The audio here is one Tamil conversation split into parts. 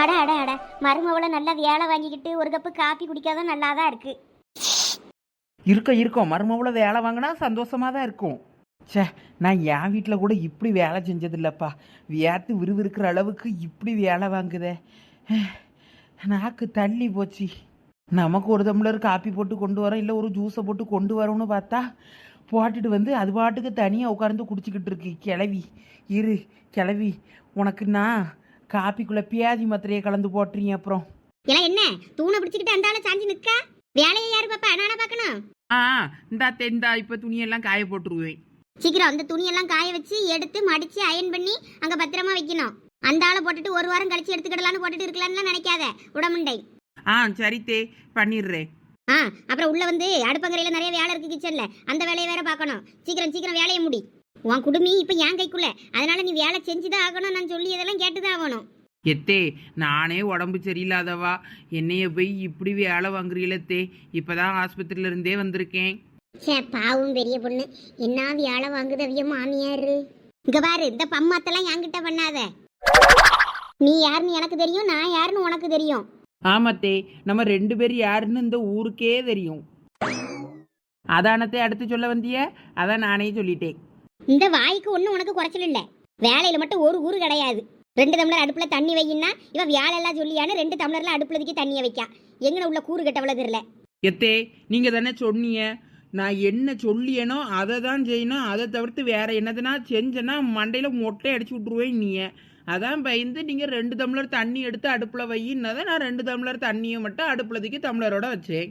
அட அட அட. மருமவளை நல்லா வேலை வாங்கிக்கிட்டு ஒரு கப்பு காப்பி குடிக்காத நல்லா தான் இருக்கு இருக்க. இருக்கும் மருமவுல வேலை வாங்கினா சந்தோஷமாக தான் இருக்கும். ச்சே நான் என் வீட்டில் கூட இப்படி வேலை செஞ்சதில்லப்பா. வியாத்து விறுவிறுக்கிற அளவுக்கு இப்படி வேலை வாங்குதே. நாக்கு தள்ளி போச்சு. நமக்கு ஒரு டம்ளர் காப்பி போட்டு கொண்டு வரோம் இல்லை ஒரு ஜூஸை போட்டு கொண்டு வரோம்னு பார்த்தா போட்டுட்டு வந்து அது பாட்டுக்கு தனியாக உட்காந்து குடிச்சிக்கிட்டு இருக்கு. கிளவி இரு கிளவி உனக்கு நான் காப்பிக்குள்ளே பியாதி மாத்திரையை கலந்து போட்டுறீங்க அப்புறம். எல்லாம் என்ன? தூணை பிடிச்சிக்கிட்டு அந்தால சாஞ்சி நிக்க வேலையை யாரு பாப்பா? நானா பார்க்கணும். ஆ இந்தா தெந்தா இப்போ துணியெல்லாம் காய போட்டுருவேன். சீக்கிரம் அந்த துணியெல்லாம் காய வச்சு எடுத்து மடிச்சு அயன் பண்ணி அங்க பத்திரமா வைக்கணும். அந்த ஆளை போட்டுட்டு ஒரு வாரம் கழிச்சு எடுத்துக்கிடலான்னு போட்டுட்டு இருக்கலாம்னு நினைக்காத. உடமுண்டை ஆ சரி தே பண்ணிடுறேன். ஆ அப்புறம் உள்ள வந்து அடுப்பங்கரையில நிறைய வேலை இருக்கு கிச்சன்ல அந்த வேலையை வேற பார்க்கணும். சீக்கிரம் சீக்கிரம் வேலையை முடி. உன் குடுமி இப்ப என் கைக்குள்ள. அதனால நீ வேலை செஞ்சுதான் ஆகணும் நான் சொல்லி இதெல்லாம் கேட்டுதான் ஆகணும். எத்தே நானே உடம்பு சரியில்லாதவா? என்னைய போய் இப்படி வேலை வாங்குறீங்களத்தே இப்பதான் ஆஸ்பத்திரியில இருந்தே வந்திருக்கேன். சே பாவம் பெரிய பொண்ணு. என்ன வேலை வாங்குதவிய மாமியாரு? இங்க பாரு இந்த பம்மாத்தெல்லாம் என்கிட்ட பண்ணாத. நீ யாருன்னு எனக்கு தெரியும் நான் யாருன்னு உனக்கு தெரியும். ஆமாத்தே நம்ம ரெண்டு பேர் யாருன்னு இந்த ஊருக்கே தெரியும். அதானத்தை அடுத்து சொல்ல வந்திய? அதான் நானே சொல்லிட்டேன். இந்த வாய்க்கு ஒன்றும் உனக்கு குறைச்சல் இல்லை. வேலையில மட்டும் ஒரு ஊரு கிடையாது. ரெண்டு டம்ளர் அடுப்புல தண்ணி வையின்னா இவ வேலை எல்லாம் சொல்லியான்னு ரெண்டு டம்ளர்ல அடுப்புல தூக்கி தண்ணியை வைக்கா. எங்கன உள்ள கூறு கெட்டவள தெரியல. எத்தே நீங்க தானே சொன்னீங்க. நான் என்ன சொல்லியனோ அதை தான் செய்யணும். அதை தவிர்த்து வேற என்னதுன்னா செஞ்சேன்னா மண்டையில மொட்டை அடிச்சு விட்ருவேன் நீ அதான் பயந்து நீங்க ரெண்டு டம்ளர் தண்ணி எடுத்து அடுப்புல வையின்னதை நான் ரெண்டு டம்ளர் தண்ணியை மட்டும் அடுப்புல தூக்கி டம்ளரோட வச்சேன்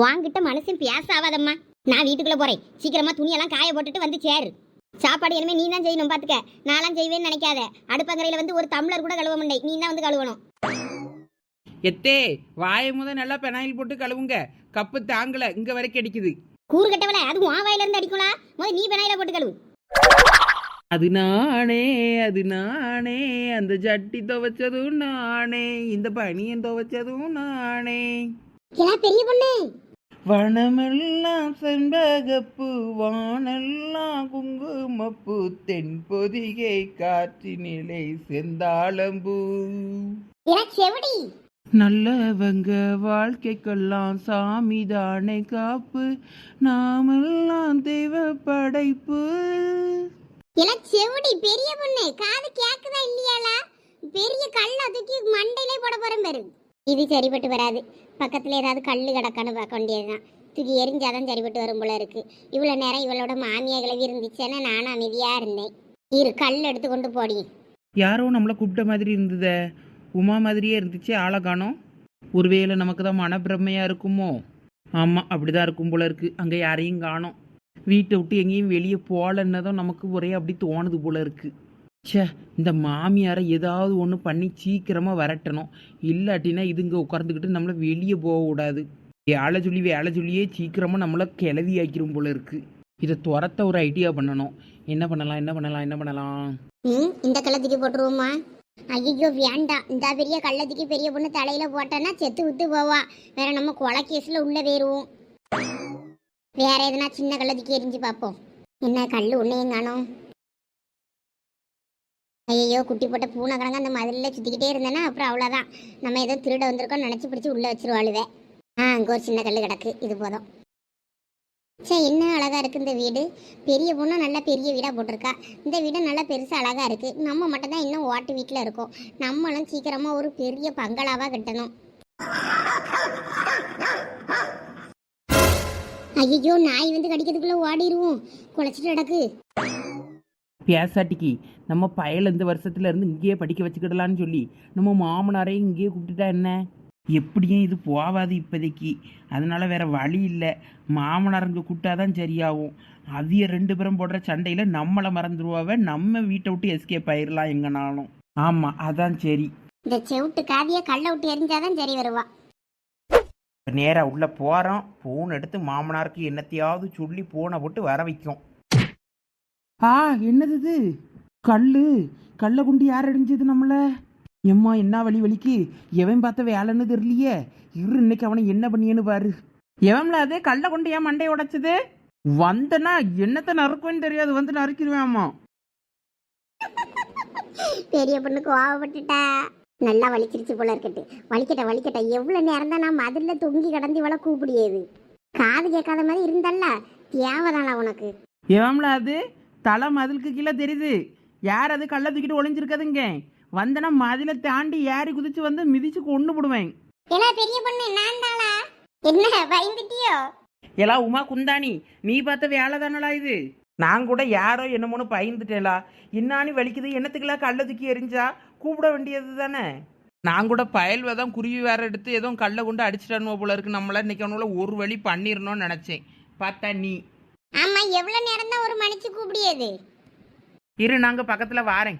வாங்கிட்ட மனசும் பேச ஆகாதம்மா. நான் வீட்டுக்குள்ள போறேன். சீக்கிரமா துணியெல்லாம் காய போட்டுட்டு வந்து சேரு. சாப்பாடு இனிமே நீ தான் செய்யணும் பாத்துக்க. நான்லாம் செய்வேன்னு நினைக்காத. அடுப்பங்கரையில வந்து ஒரு டம்ளர் கூட கழுவ முடியாது நீ தான் வந்து கழுவணும். எத்தே வாயை முத நல்லா பெனாயில் போட்டு கழுவுங்க. கப்பு தாங்கல இங்க வரைக்கும் அடிக்குது கூறு கட்டவள அது உன் வாயில இருந்து அடிக்கலாம் முதல்ல நீ பெனாயில போட்டு கழுவு. அது நானே அது நானே. அந்த ஜட்டி துவைச்சதும் நானே. இந்த பனியன் துவைச்சதும் நானே. எல்லாம் பெரிய பொண்ணு. வனமெல்லாம் செண்பகப்பூ வானெல்லாம் குங்குமப்பூ தென்பொதிகை காற்றினிலை செந்தாளம்பூ நல்லவங்க வாழ்க்கைக்கெல்லாம் சாமிதானே காப்பு நாமெல்லாம் தெய்வ படைப்பு. செவடி பெரிய பொண்ணு. காது கேக்குதா இல்லையாளா? பெரிய கல்ல தூக்கி மண்டையிலே போட போறேன் பாரு. இது சரிப்பட்டு வராது. பக்கத்தில் ஏதாவது கல் கிடக்கான்னு பார்க்க வேண்டியதுதான். தூக்கி எரிஞ்சாதான் சரிப்பட்டு வரும் போல இருக்கு. இவ்வளோ நேரம் இவளோட மாமியா கிளவி இருந்துச்சேன்னா நானும் அமைதியாக இருந்தேன். இரு கல் எடுத்து கொண்டு போடி. யாரோ நம்மளை கூப்பிட்ட மாதிரி இருந்ததே? உமா மாதிரியே இருந்துச்சு ஆளை காணோம். ஒருவேளை நமக்கு தான் மனப்பிரமையாக இருக்குமோ? ஆமாம் அப்படிதான் இருக்கும் போல இருக்கு. அங்கே யாரையும் காணோம். வீட்டை விட்டு எங்கேயும் வெளியே போகலன்னதும் நமக்கு ஒரே அப்படி தோணுது போல இருக்குது ச்சே இந்த மாமியாரை ஏதாவது ஒன்று பண்ணி சீக்கிரமாக விரட்டணும். இல்லாட்டினா இதுங்க உட்கார்ந்துக்கிட்டு நம்மளை வெளியே போக கூடாது. வேலை சொல்லி வேலை சொல்லியே சீக்கிரமாக நம்மளை கிளவி ஆக்கிரும் போல இருக்கு. இதை துரத்த ஒரு ஐடியா பண்ணணும். என்ன பண்ணலாம் என்ன பண்ணலாம் என்ன பண்ணலாம்? ம் இந்த கள்ளத்துக்கு போட்டுருவோமா ஐயோ வேண்டாம் இந்த பெரிய கள்ளத்துக்கு பெரிய பொண்ணு தலையில போட்டேன்னா செத்து விட்டு போவா. வேற நம்ம கொலை கேஸ்ல உள்ள வேறுவோம் வேற எதுனா சின்ன கள்ளத்துக்கு எரிஞ்சு பார்ப்போம். என்ன கல் உன்னையும் காணும். ஐயோ குட்டி போட்ட பூனை கணங்க அந்த மதிலில் சுற்றிக்கிட்டே இருந்தேன்னா அப்புறம் அவ்வளோதான் நம்ம ஏதோ திருட வந்திருக்கோம் நினச்சி பிடிச்சி உள்ளே வச்சிருவாளுவே. ஆ அங்கே ஒரு சின்ன கல் கிடக்கு. இது போதும். சே என்ன அழகாக இருக்குது இந்த வீடு. பெரிய பொண்ணு நல்லா பெரிய வீடாக போட்டிருக்கா. இந்த வீடு நல்லா பெருசாக அழகாக இருக்குது நம்ம மட்டும்தான் இன்னும் ஓட்டு வீட்டில் இருக்கோம். நம்மளும் சீக்கிரமாக ஒரு பெரிய பங்களாவாக கட்டணும். ஐயோ நாய் வந்து கடிக்கிறதுக்குள்ளே ஓடிடுவோம் குலைச்சிட்டு கிடக்கு. பேசாட்டிக்கு. நம்ம பயல் இந்த வருஷத்துல இருந்து இங்கேயே படிக்க வச்சுக்கிடலான்னு சொல்லி நம்ம மாமனாரையும் இங்கேயே கூப்பிட்டுட்டா என்ன? எப்படியும் இது போகாது இப்போதைக்கு. அதனால வேற வழி இல்லை. மாமனார் இங்கே கூப்பிட்டாதான் சரியாகும். அவிய ரெண்டு பேரும் போடுற சண்டையில் நம்மளை மறந்துடுவாவ நம்ம வீட்டை விட்டு எஸ்கேப் ஆயிடலாம் எங்கனாலும். ஆமாம் அதான் சரி. இந்த செவிட்டு காவிய கல்லை விட்டு எரிஞ்சாதான் சரி வருவா. நேராக உள்ளே போகிறோம் ஃபோன் எடுத்து மாமனாருக்கு என்னத்தையாவது சொல்லி ஃபோனை போட்டு வர வைக்கும். ஆ என்னது இது? கல்லு. கல்லை குண்டு யார் அடிஞ்சது நம்மள? எம்மா என்ன வழி வலிக்கு? எவன் பார்த்த வேலைன்னு தெரியலையே. இரு இன்னைக்கு அவனை என்ன பண்ணியன்னு பாரு. எவன்ல அது? கல்லை கொண்டு ஏன் மண்டையை உடைச்சது? வந்தனா என்னத்தை நறுக்குவேன்னு தெரியாது. வந்து நறுக்கிடுவேன் பெரிய பொண்ணு கோவப்பட்டுட்டா. நல்லா வலிச்சிருச்சு போல இருக்கட்டு. வலிக்கட்ட வலிக்கட்ட. எவ்வளவு நேரம் தான் நான் மதுல தொங்கி கடந்து இவளை கூப்பிடியது. காது கேட்காத மாதிரி இருந்தல்ல தேவைதானா உனக்கு? ஏம்ல அது? தலை மதிலுக்கு கீழே தெரியுது. யார் அது? கல்லை தூக்கிட்டு ஒளிஞ்சிருக்காதுங்க வந்தனா மதிலை தாண்டி ஏறி குதிச்சு வந்து மிதிச்சு கொண்டு போடுவேன். ஏலா பெரிய பொண்ணு நான் தாளா? என்ன பயந்துட்டியோ? ஏலா உமா குந்தாணி நீ பார்த்த வேலை தானடா இது? நான் கூட யாரோ என்னமோன்னு பயந்துட்டேலா. இன்னானி வலிக்குது என்னத்துக்குலாம் கல்லை தூக்கி எரிஞ்சா கூப்பிட வேண்டியது தானே? நான் கூட பயல்வை தான் குருவி வேற எடுத்து ஏதோ கல்லை கொண்டு அடிச்சிட்டானோ போல இருக்கு. நம்மள இன்னைக்கு அவனுல ஒரு வழி பண்ணிடணும்னு நினைச்சேன். பார்த்தா நீ. ஆமா எவ்வளவு நேரம் தான் ஒரு மணிச்சு கூப்பிடியது? இரு நாங்க பக்கத்துல வாரேன்.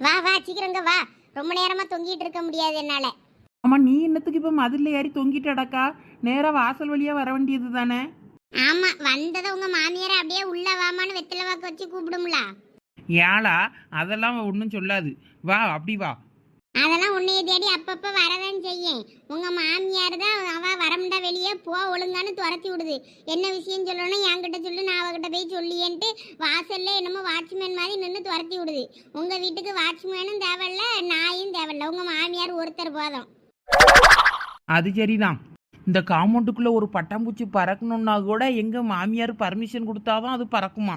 வா வா சீக்கிரங்க வா. ரொம்ப நேரமா தொங்கிட்டு இருக்க முடியாது என்னால. ஆமா நீ என்னத்துக்கு இப்ப மதுல ஏறி தொங்கிட்டடக்கா? நேரா வாசல் வழியா வர வேண்டியது தானே? ஆமா வந்ததை உங்க மாமியாரை அப்படியே உள்ள வாமான்னு வெத்தலை வாக்கு வச்சு கூப்பிடும்ல. ஏழா அதெல்லாம் ஒன்றும் சொல்லாது. வா அப்படி வா. அதெல்லாம் உன்னைய தேடி அப்பப்போ வரதான் செய்யும் உங்க மாமியார் தான் அவ வரமுண்டா வெளியே போ ஒழுங்கான்னு துரத்தி விடுது. என்ன விஷயம் சொல்லணும் என்கிட்ட சொல்லு நான் அவகிட்ட போய் சொல்லியேன்ட்டு வாசல்ல என்னமோ வாட்ச்மேன் மாதிரி நின்று துரத்தி விடுது. உங்க வீட்டுக்கு வாட்ச்மேனும் தேவையில்ல நாயும் தேவையில்ல. உங்க மாமியார் ஒருத்தர் போதும். அது சரிதான். இந்த காம்பவுண்டுக்குள்ள ஒரு பட்டாம்பூச்சி பறக்கணுன்னா கூட எங்கள் மாமியார் பர்மிஷன் கொடுத்தாதான் அது பறக்குமா?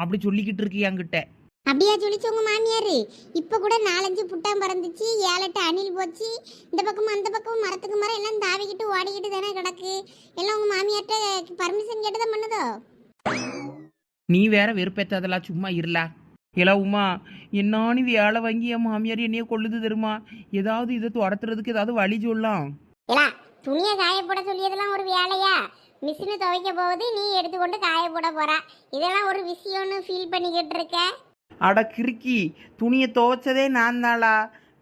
அப்படி சொல்லிக்கிட்டு இருக்கு என்கிட்ட. அப்படியா சொல்லிச்சு உங்க மாமியார்? இப்ப கூட நாலஞ்சு புட்டாம் பறந்துச்சு ஏழெட்டு அணில் போச்சு. இந்த பக்கம் அந்த பக்கம் மரத்துக்கு மரம் எல்லாம் தாவிக்கிட்டு ஓடிக்கிட்டு தானே கிடக்கு. எல்லாம் உங்க மாமியார்ட்ட பர்மிஷன் கேட்டு தான் பண்ணுதோ? நீ வேற வெறுப்பேத்தாதெல்லாம் சும்மா இருலா ஏலா உமா என்னானி வேலை வாங்கி என் மாமியார் என்னைய கொள்ளுது தெரியுமா? ஏதாவது இதை துரத்துறதுக்கு ஏதாவது வழி சொல்லலாம். ஏலா துணியை காய போட சொல்லியதெல்லாம் ஒரு வேலையா? மிஷினை துவைக்க போகுது நீ எடுத்துக்கொண்டு காய போட போறா. இதெல்லாம் ஒரு விஷயம்னு ஃபீல் பண்ணிக்கிட்டு இருக்க. அட கிறுக்கி துணியை துவைச்சதே நான் தாளா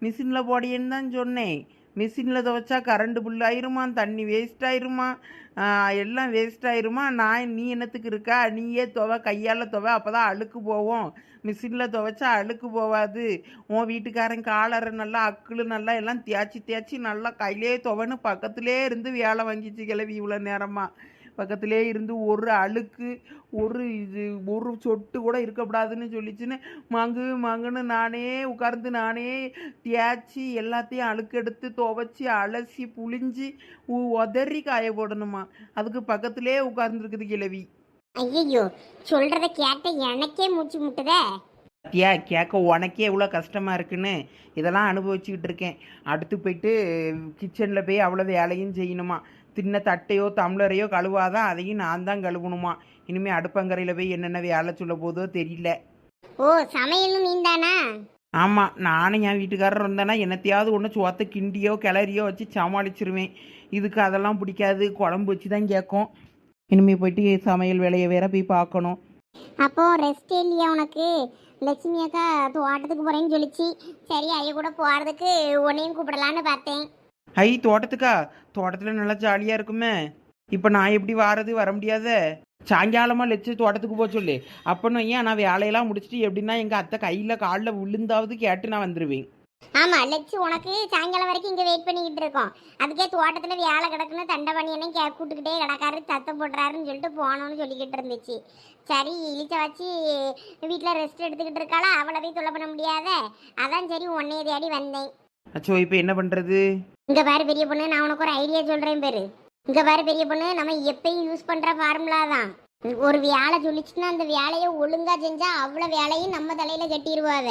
மிஷினில் போடியேன்னு தான் சொன்னேன். மிஷினில் துவைச்சா கரண்ட் புல் ஆயிருமா? தண்ணி வேஸ்ட் ஆயிருமா? எல்லாம் வேஸ்ட் ஆயிருமா? நான் நீ என்னத்துக்கு இருக்கா? நீயே துவை கையால் துவை அப்போ தான் அழுக்கு போவோம். மிஷினில் துவைச்சா அழுக்கு போகாது உன் வீட்டுக்காரன் காலரை நல்லா அக்குளு நல்லா எல்லாம் தேய்ச்சி தேய்ச்சி நல்லா கையிலே துவைன்னு பக்கத்துலேயே இருந்து வேலை வாங்கிச்சு கிளவி இவ்வளோ நேரமாக பக்கத்திலே இருந்து ஒரு அழுக்கு ஒரு இது ஒரு சொட்டு கூட இருக்கக்கூடாதுன்னு சொல்லிச்சுன்னு மங்கு மங்குன்னு நானே உட்கார்ந்து நானே தேய்ச்சி எல்லாத்தையும் அழுக்கெடுத்து துவைச்சி அலசி புழிஞ்சு உதறி காய போடணுமா? அதுக்கு பக்கத்திலே உட்கார்ந்துருக்குது கிழவி. ஐயோ சொல்றத கேட்ட எனக்கே மூச்சு முட்டுதே. ஏ கேட்க உனக்கே எவ்வளோ கஷ்டமாக இருக்குன்னு இதெல்லாம் அனுபவிச்சுக்கிட்டு இருக்கேன். அடுத்து போயிட்டு கிச்சனில் போய் அவ்வளோ வேலையும் செய்யணுமா? தின்ன தட்டையோ டம்ளரையோ கழுவாதான் அதையும் நான் தான் கழுவணுமா? இனிமேல் அடுப்பங்கரையில் போய் என்னென்ன வேலை சொல்ல போதோ தெரியல. ஓ சமையலும் நீந்தானா? ஆமாம் நானும் என் வீட்டுக்காரர் இருந்தேன்னா என்னத்தையாவது ஒன்று சோத்தை கிண்டியோ கிளறியோ வச்சு சமாளிச்சிருவேன். இதுக்கு அதெல்லாம் பிடிக்காது. குழம்பு வச்சு தான் கேட்கும். இனிமேல் போயிட்டு சமையல் வேலையை வேற போய் பார்க்கணும். அப்போ ரெஸ்ட் இல்லையா உனக்கு? லட்சுமி அக்கா தோட்டத்துக்கு போறேன்னு சொல்லிச்சு. சரி ஐயா கூட போறதுக்கு உன்னையும் கூப்பிடலான்னு பார்த்தேன். ஐ தோட்டத்துக்கா? தோட்டத்தில் நல்லா ஜாலியாக இருக்குமே. இப்போ நான் எப்படி வாரது வர முடியாத? சாயங்காலமாக லெச்சு தோட்டத்துக்கு போக சொல்லு. அப்போன்னு ஏன் நான் வேலையெல்லாம் முடிச்சுட்டு எப்படின்னா எங்கள் அத்தை கையில் காலில் விழுந்தாவது கேட்டு நான் வந்துடுவேன் ஆமா லட்சு உனக்கு சாயங்காலம் வரைக்கும் இங்க வெயிட் பண்ணிக்கிட்டு இருக்கோம். அதுக்கே தோட்டத்துல வேலை கிடக்குன்னு தண்டை பண்ணியனே கே கூட்டுக்கிட்டே கிடக்காரு சத்தம் போடுறாருன்னு சொல்லிட்டு போனோம்னு சொல்லிக்கிட்டு இருந்துச்சு. சரி இழிச்ச வச்சு வீட்டில் ரெஸ்ட் எடுத்துக்கிட்டு இருக்காளா? அவளை போய் தொல்லை பண்ண முடியாத? அதான் சரி உன்னைய தேடி வந்தேன். அச்சோ இப்போ என்ன பண்ணுறது இங்க பாரு பெரிய பொண்ணு நான் உனக்கு ஒரு ஐடியா சொல்றேன் பேரு. இங்க பாரு பெரிய பொண்ணு நம்ம எப்பயும் யூஸ் பண்ற ஃபார்முலா தான். ஒரு வேலை சொல்லிச்சுன்னா அந்த வேலையை ஒழுங்கா செஞ்சா அவ்வளோ வேலையும் நம்ம தலையில கட்டிடுவாவ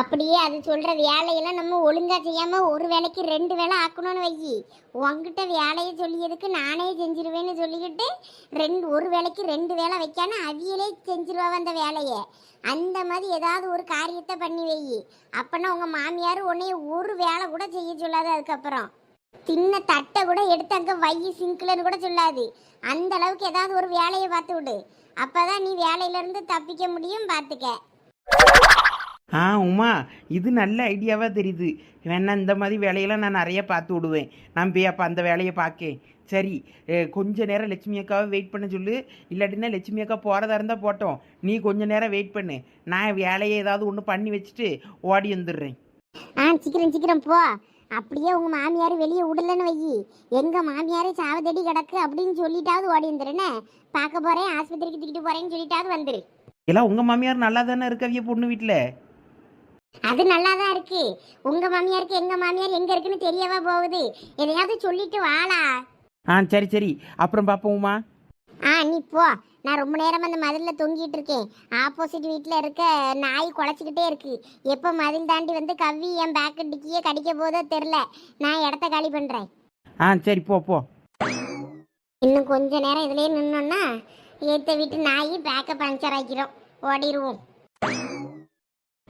அப்படியே அது சொல்கிற வேலையெல்லாம் நம்ம ஒழுங்காக செய்யாமல் ஒரு வேலைக்கு ரெண்டு வேலை ஆக்கணும்னு வையி. உங்ககிட்ட வேலையை சொல்லியதுக்கு நானே செஞ்சிருவேன்னு சொல்லிக்கிட்டு ரெண்டு ஒரு வேலைக்கு ரெண்டு வேலை வைக்கான்னு அவியலே செஞ்சிருவா அந்த வேலையை. அந்த மாதிரி ஏதாவது ஒரு காரியத்தை பண்ணி வை அப்போனா உங்கள் மாமியார் உன்னைய ஒரு வேலை கூட செய்ய சொல்லாது அதுக்கப்புறம். தின்ன தட்டை கூட எடுத்து அங்கே வை சிங்க்லன்னு கூட சொல்லாது. அந்த அளவுக்கு ஏதாவது ஒரு வேலையை பார்த்து விடு. அப்பதான் நீ வேலையிலேருந்து தப்பிக்க முடியும் பார்த்துக்க ஆ உமா இது நல்ல ஐடியாவாக தெரியுது. வேணா இந்த மாதிரி வேலையெல்லாம் நான் நிறைய பார்த்து விடுவேன். நான் போய் அப்போ அந்த வேலையை பார்க்கேன். சரி கொஞ்ச நேரம் லட்சுமி அக்காவை வெயிட் பண்ண சொல்லு. இல்லாட்டினா லட்சுமி அக்கா போகிறதா இருந்தால் போட்டோம். நீ கொஞ்ச நேரம் வெயிட் பண்ணு. நான் வேலையை ஏதாவது ஒன்று பண்ணி வச்சுட்டு ஓடி வந்துடுறேன். ஆ சீக்கிரம் சீக்கிரம் போ. அப்படியே உங்க மாமியார் வெளியே விடலன்னு வை எங்க மாமியாரே சாவதடி கிடக்கு அப்படின்னு சொல்லிட்டாவது ஓடி வந்துருன்னு பார்க்க போறேன் ஆஸ்பத்திரிக்கு தூக்கிட்டு போறேன்னு சொல்லிட்டாவது வந்துரு. எல்லாம் உங்கள் மாமியார் நல்லா தானே இருக்கவிய பொண்ணு வீட்டில் அது நல்லா தான் இருக்கு. உங்க மாமியாருக்கு எங்க மாமியார் எங்க இருக்குன்னு தெரியவா போகுது? எதையாவது சொல்லிட்டு வாளா ஆ சரி சரி. அப்புறம் பார்ப்போம்மா ஆ நீ போ. நான் ரொம்ப நேரம் அந்த மதிலில் தொங்கிட்டு இருக்கேன். ஆப்போசிட் வீட்டில் இருக்க நாய் குலைச்சிக்கிட்டே இருக்கு. எப்போ மதில் தாண்டி வந்து கவ்வி என் பேக்கு டிக்கியே கடிக்க போதோ தெரில நான் இடத்த காலி பண்ணுறேன் ஆ சரி போ போ. இன்னும் கொஞ்ச நேரம் இதுலயே நின்னோன்னா ஏத்த வீட்டு நாய் பேக்கை பஞ்சர் ஆக்கிரும். ஓடிடுவோம்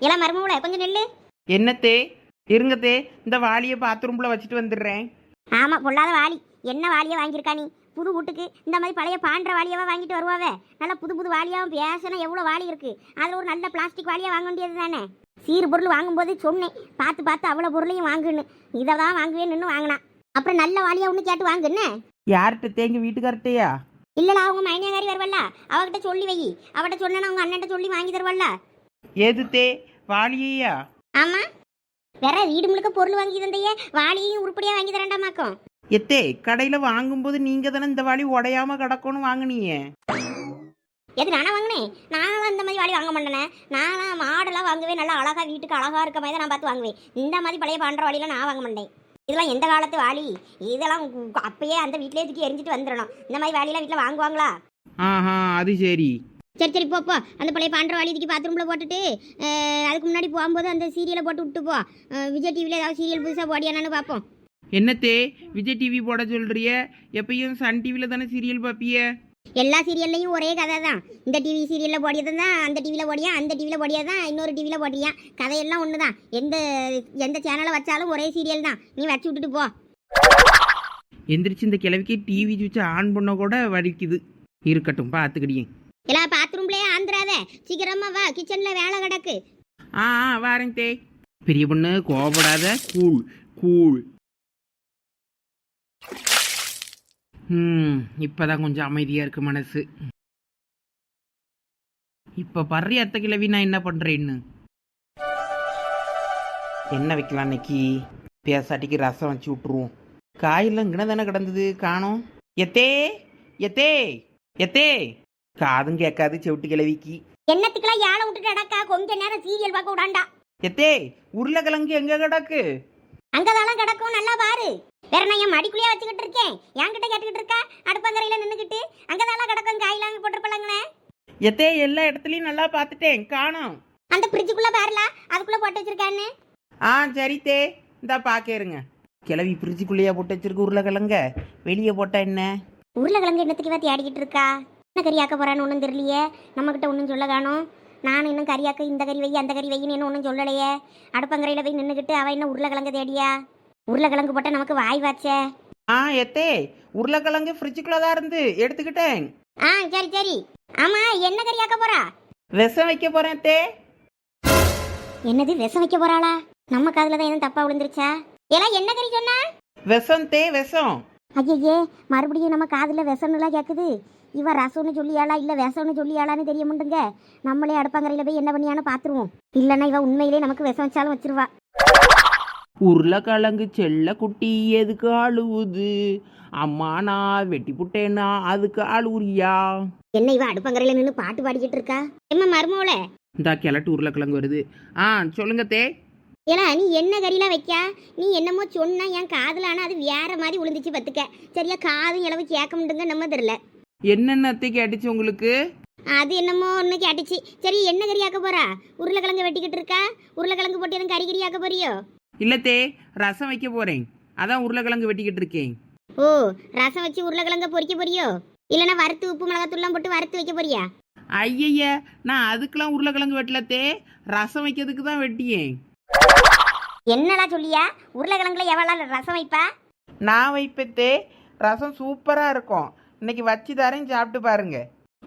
எல்லாம் மருமூல கொஞ்சம் நெல்லு. என்னத்தே? இருங்கத்தே இந்த வாளியை பாத்ரூம்ல வச்சுட்டு வந்துடுறேன். ஆமா பொல்லாத வாளி. என்ன வாளியை வாங்கியிருக்கா நீ? புது வீட்டுக்கு. இந்த மாதிரி பழைய பாண்ட வாளியாவா வாங்கிட்டு வருவாவே? நல்ல புது புது வாளியாவும் பேசினா எவ்வளோ வாளி இருக்கு? அதில் ஒரு நல்ல பிளாஸ்டிக் வாளியா வாங்க வேண்டியது தானே? சீர் பொருள் வாங்கும்போது சொன்னேன். பார்த்து பார்த்து அவ்வளோ பொருளையும் வாங்குன்னு. இதை தான் வாங்குவேன்னு வாங்கினான். அப்புறம் நல்ல வாளியா ஒன்று கேட்டு வாங்குன்னு யார்கிட்ட தேங்க வீட்டுக்கார்ட்டையா இல்லடா அவங்க மைனியகாரி வருவல்ல. அவகிட்ட சொல்லி வை. அவகிட்ட சொன்னா அவங்க அண்ணன்ட்ட சொல்லி வாங்கி தருவல்ல. எது தே வாளியையா ஆமா. வேற வீடு முழுக்க பொருள் வாங்கி தந்தையே. வாளியையும் உருப்படியா வாங்கி தரேன்டாமாக்கும். எத்தே கடையில வாங்கும்போது நீங்க தானே இந்த வாளி உடையாம கிடக்கணும் வாங்குனீங்க எது நானா வாங்கினேன் நானும் அந்த மாதிரி வாளி வாங்க மாட்டேனே. நான் மாடெல்லாம் வாங்குவேன். நல்லா அழகா வீட்டுக்கு அழகா இருக்க மாதிரி தான் நான் பார்த்து வாங்குவேன். இந்த மாதிரி பழைய பாண்ட வாளிலாம் நான் வாங்க மாட்டேன். இதெல்லாம் எந்த காலத்து வாளி இதெல்லாம் அப்பயே அந்த வீட்டிலே தூக்கி எரிஞ்சிட்டு வந்துடணும். இந்த மாதிரி வாளிலாம் வீட்டில் வாங்குவாங்களா? ஆஹா அது சரி. சரி சரி போ போ. அந்த பழைய பாண்ட வாளி தூக்கி பாத்ரூமில் போட்டுட்டு அதுக்கு முன்னாடி போகும்போது அந்த சீரியலை போட்டு விட்டு போ. விஜய் டிவியில் ஏதாவது சீரியல் புதுசாக போடியானு பார்ப்போம். என்னத்தே விஜய் டிவி போட சொல்றிய? எப்பயும் சன் டிவில தானே சீரியல் பாப்பிய எல்லா சீரியல்லையும் ஒரே கதை தான். இந்த டிவி சீரியலில் போடியது தான் அந்த டிவியில் போடியா அந்த டிவியில் போடியது தான் இன்னொரு டிவியில் போடியா கதையெல்லாம் ஒன்று தான். எந்த எந்த சேனலை வச்சாலும் ஒரே சீரியல் தான். நீ வச்சு விட்டுட்டு போ. எந்திரிச்சு இந்த கிழவிக்கு டிவி சுவிட்ச் ஆன் பண்ண கூட வலிக்குது. இருக்கட்டும் பார்த்துக்கிடியே. எல்லாம் பாத்ரூம்லயே ஆந்துராத சீக்கிரமா வா கிச்சனில் வேலை கிடக்கு. ஆ ஆ வாரேன் தே. பெரிய பொண்ணு கோபப்படாத கூழ் கூழ். ம் இப்போதான் கொஞ்சம் அமைதியாக இருக்கு மனசு. இப்போ பர்றி அத்தை கிழவி நான் என்ன பண்ணுறேன்னு என்ன வைக்கலாம் இன்னைக்கு பேசாட்டிக்கு ரசம் வச்சு விட்ருவோம் காயெல்லாம் இங்கே தானே கிடந்தது காணோம். எத்தே எத்தே எத்தே. காதும் கேட்காது செவிட்டு கிழவிக்கு என்னத்துக்கெல்லாம் ஏழை விட்டுட்டு அடக்கா கொஞ்ச நேரம் சீரியல் பார்க்க விடாண்டா? எத்தே உருளைக்கிழங்கு எங்க கிடக்கு? அங்கதாலாம் கிடக்கும் நல்லா பாரு. வேற நான் என் மடிக்குள்ளேயே வச்சுக்கிட்டு இருக்கேன். என்கிட்ட கேட்டுக்கிட்டு இருக்கா? அடுப்பங்கரையில நின்றுக்கிட்டு அங்கதாலாம் கிடக்கும் காயெல்லாம் போட்டிருப்பலங்கண்ணே எத்தே எல்லா இடத்துலயும் நல்லா பார்த்துட்டேன் காணோம். அந்த ஃப்ரிட்ஜுக்குள்ள பாருல அதுக்குள்ள போட்டு வச்சிருக்கான்னு. ஆ சரி தே இந்தா பாக்கேருங்க கிளவி ஃப்ரிட்ஜுக்குள்ளேயே போட்டு வச்சிருக்கு உருளைக்கிழங்க. வெளியே போட்டா என்ன? உருளைக்கிழங்கு என்னத்துக்கு தேடிக்கிட்டு இருக்கா? என்ன கறி ஆக்க போறான்னு ஒன்றும் தெரியலையே. நம்மக்கிட்ட ஒன்றும் சொல்ல காணோம் நான் இன்னும் கறியாக்க இந்த கறி வை அந்த கறி வைன்னு இன்னும் ஒன்றும் சொல்லலையே. அடுப்பங்கரையில் போய் நின்றுக்கிட்டு அவ என்ன உருளைக்கிழங்கு தேடியா? உருளைக்கிழங்கு போட்டால் நமக்கு வாய் வாச்சே. ஆ எத்தே உருளைக்கிழங்கு ஃப்ரிட்ஜுக்குள்ள தான் இருந்து. எடுத்துக்கிட்டேன். ஆ சரி சரி. ஆமா என்ன கறி ஆக்க போறா? விஷம் வைக்க போறேன் தே என்னது விஷம் வைக்க போறாளா? நம்ம காதுல தான் எதுவும் தப்பா விழுந்துருச்சா? எல்லாம் என்ன கறி சொன்னா? விஷம் தே விஷம். ஐயே மறுபடியும் நம்ம காதுல விஷம்னுலாம் கேட்குது இவ ரசம்னு சொல்லியாளா இல்ல விஷம்னு சொல்லியாளான்னு தெரிய மாட்டேங்க நம்மளே அடுப்பங்கரையில போய் என்ன பண்ணியான்னு பாத்துருவோம். இல்லைன்னா இவ உண்மையிலே நமக்கு விஷம் வச்சாலும் வச்சிருவா. உருளைக்கிழங்கு செல்ல குட்டி எதுக்கு அழுவுது? அம்மா நான் வெட்டி புட்டேன்னா அதுக்கு அழுவுறியா? என்ன இவ அடுப்பங்கரையில நின்று பாட்டு பாடிக்கிட்டு இருக்கா? எம்மா மருமோல இந்தா கிழட்டு உருளைக்கிழங்கு வருது. ஆ சொல்லுங்க தே. ஏலா நீ என்ன கறிலாம் வைக்கா நீ என்னமோ சொன்னா என் காதுல ஆனா அது வேற மாதிரி விழுந்துச்சு பத்துக்க. சரியா காதும் இளவு கேட்க முடியுங்க நம்ம தெரியல. என்னென்ன அத்தை கேட்டுச்சு உங்களுக்கு? அது என்னமோ ஒன்று கேட்டுச்சு. சரி என்ன கறி ஆக்க போறா? உருளைக்கிழங்கு வெட்டிக்கிட்டு இருக்கா? உருளைக்கிழங்கு போட்டு எதுவும் கறி கறி ஆக்க போறியோ? இல்லத்தே ரசம் வைக்க போறேன். அதான் உருளைக்கிழங்கு வெட்டிக்கிட்டு இருக்கேன். ஓ ரசம் வச்சு உருளைக்கிழங்க பொரிக்க போறியோ? இல்லைன்னா வறுத்து உப்பு மிளகாத்தூள்லாம் போட்டு வறுத்து வைக்க போறியா? ஐயய்ய நான் அதுக்கெல்லாம் உருளைக்கிழங்கு வெட்டலத்தே ரசம் வைக்கிறதுக்கு தான் வெட்டியேன். என்னடா சொல்லியா? உருளைக்கிழங்குல எவ்வளோ ரசம் வைப்பா? நான் வைப்பத்தே ரசம் சூப்பராக இருக்கும். இன்னைக்கு வச்சு தரேன் சாப்பிட்டு பாருங்க.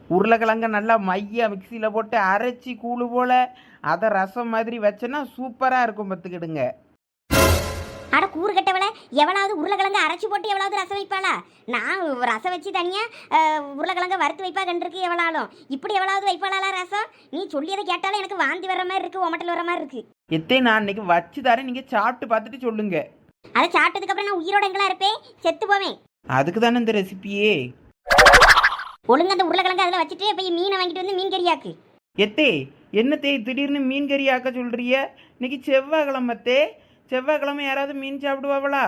உருளைக்கிழங்க நல்லா மையா மிக்சியில் போட்டு அரைச்சி கூழு போல அதை ரசம் மாதிரி வச்சேன்னா சூப்பராக இருக்கும் பார்த்துக்கிடுங்க. அட கூறு கட்டவளை எவ்வளவு உருளைக்கிழங்கு அரைச்சி போட்டு எவ்வளவு ரசம் வைப்பாளா? நான் ரசம் வச்சு தனியா அஹ், உருளைக்கிழங்க வறுத்து வைப்பா கண்டிருக்கு எவ்வளாலும் இப்படி எவ்வளவு வைப்பாளா ரசம்? நீ சொல்லியதை கேட்டாலும் எனக்கு வாந்தி வர மாதிரி இருக்கு உமட்டல் வர மாதிரி இருக்கு. எத்தே நான் இன்னைக்கு வச்சு தரேன் நீங்கள் சாப்பிட்டு பார்த்துட்டு சொல்லுங்க. அதை சாப்பிட்டதுக்கு அப்புறம் நான் உயிரோட எங்கெல்லாம் இருப்பேன்? செத்து போவேன். அதுக்கு தானே இந்த ரெசிபியே ஒழுங்கா அந்த உருளைக்கிழங்கு அதில் வச்சுட்டு போய் மீனை வாங்கிட்டு வந்து மீன் கறியாக்கு. எத்தே என்னத்தே திடீர்னு மீன் கறி ஆக்க சொல்றிய இன்னைக்கு செவ்வாய்க்கிழமத்தே செவ்வாய்க்கிழமை யாராவது மீன் சாப்பிடுவாங்களா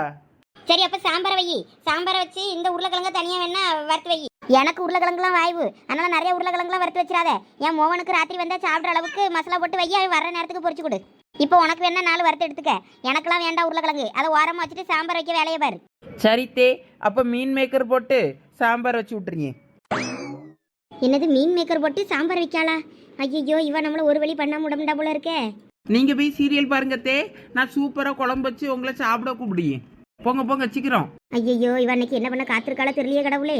சரி அப்ப சாம்பாரை வை சாம்பாரை வச்சு இந்த உருளைக்கிழங்க தனியா வேணா வறுத்து வை எனக்கு உருளைக்கிழங்குலாம் வாய்வு. அதனால நிறைய உருளைக்கிழங்குலாம் வறுத்து வச்சிடாத. என் மோவனுக்கு ராத்திரி வந்தா சாப்பிட்ற அளவுக்கு மசாலா போட்டு வை அவன் வர நேரத்துக்கு பொரிச்சு கொடு. இப்போ உனக்கு வேணா நாலு வறுத்து எடுத்துக்க. எனக்கெல்லாம் வேண்டாம் உருளைக்கிழங்கு. அதை ஓரமா வச்சுட்டு சாம்பார் வைக்க வேலையை பாரு. சரித்தே அப்போ மீன் மேக்கர் போட்டு சாம்பார் வச்சு விட்றீங்க என்னது மீன் மேக்கர் போட்டு சாம்பார் வைக்காளா? ஐயோ இவன் நம்மள ஒரு வழி பண்ணாம விடமுண்டா போல இருக்கே. நீங்கள் போய் சீரியல் பாருங்கத்தே நான் சூப்பராக குழம்பு வச்சு உங்களை சாப்பிட கூப்பிடுங்க. போங்க போங்க சீக்கிரம். ஐயோ இவன் அன்னைக்கு என்ன பண்ண காத்திருக்காளோ தெரியலையே கடவுளே.